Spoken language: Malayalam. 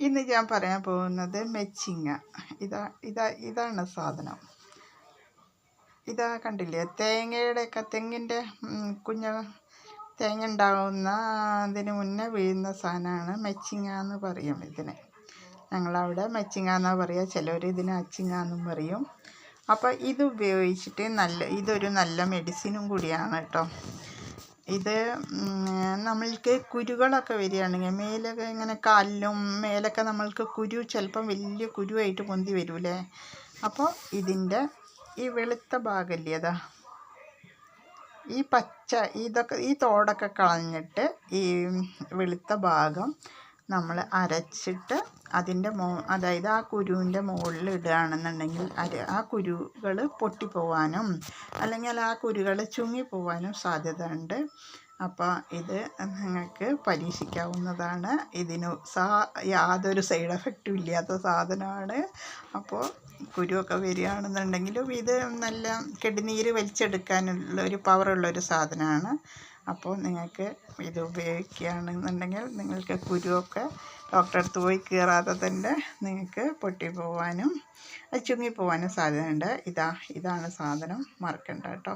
ഇന്ന് ഞാൻ പറയാൻ പോകുന്നത് മെച്ചിങ്ങ. ഇതാ ഇതാ ഇതാണ് സാധനം. ഇതാ കണ്ടില്ലേ? തേങ്ങയുടെയൊക്കെ തെങ്ങിന്റെ കുഞ്ഞ തേങ്ങ ഉണ്ടാകുന്ന അതിന് മുന്നേ വീഴുന്ന സാധനമാണ് മെച്ചിങ്ങ എന്ന് പറയും ഇതിന്. ഞങ്ങളവിടെ മെച്ചിങ്ങ എന്നാണ് പറയുക ചിലർ ഇതിന് അച്ചിങ്ങ എന്നും പറയും. അപ്പോൾ ഇത് ഉപയോഗിച്ചിട്ട് നല്ല ഇതൊരു നല്ല മെഡിസിനും കൂടിയാണ് കേട്ടോ. ഇത് നമ്മൾക്ക് കുരുകളൊക്കെ വരികയാണെങ്കിൽ മേലൊക്കെ ഇങ്ങനെ കല്ലും മേലൊക്കെ നമ്മൾക്ക് കുരു ചിലപ്പം വലിയ കുരുവായിട്ട് പൊന്തി വരൂലേ? അപ്പോൾ ഇതിന്റെ ഈ വെളുത്ത ഭാഗമില്ലേ അതാ? ഈ പച്ച ഇതൊക്കെ ഈ തോടൊക്കെ കളഞ്ഞിട്ട് ഈ വെളുത്ത ഭാഗം നമ്മൾ അരച്ചിട്ട് അതിന്റെ മോ അതായത് ആ കുരുവിന്റെ മുകളിൽ ഇടുകയാണെന്നുണ്ടെങ്കിൽ അത് ആ കുരുകൾ പൊട്ടിപ്പോവാനും അല്ലെങ്കിൽ ആ കുരുകൾ ചുങ്ങിപ്പോവാനും സാധ്യത ഉണ്ട് അപ്പോൾ ഇത് നിങ്ങൾക്ക് പരീക്ഷിക്കാവുന്നതാണ്. ഇതിന് സാ യാതൊരു സൈഡ് എഫക്റ്റും ഇല്ലാത്ത സാധനമാണ്. അപ്പോൾ കുരുവൊക്കെ വരികയാണെന്നുണ്ടെങ്കിലും ഇത് നല്ല കെടുനീര് വലിച്ചെടുക്കാനുള്ള ഒരു പവറുള്ള ഒരു സാധനമാണ്. അപ്പോൾ നിങ്ങൾക്ക് ഇത് ഉപയോഗിക്കുകയാണെന്നുണ്ടെങ്കിൽ നിങ്ങൾക്ക് കുരുവൊക്കെ ഡോക്ടറെ അടുത്ത് പോയി കീറാതെ തന്നെ നിങ്ങൾക്ക് പൊട്ടിപ്പോവാനും ചുങ്ങിപ്പോവാനും സാധ്യതയുണ്ട്. ഇതാ ഇതാണ് സാധനം മറക്കണ്ട കേട്ടോ.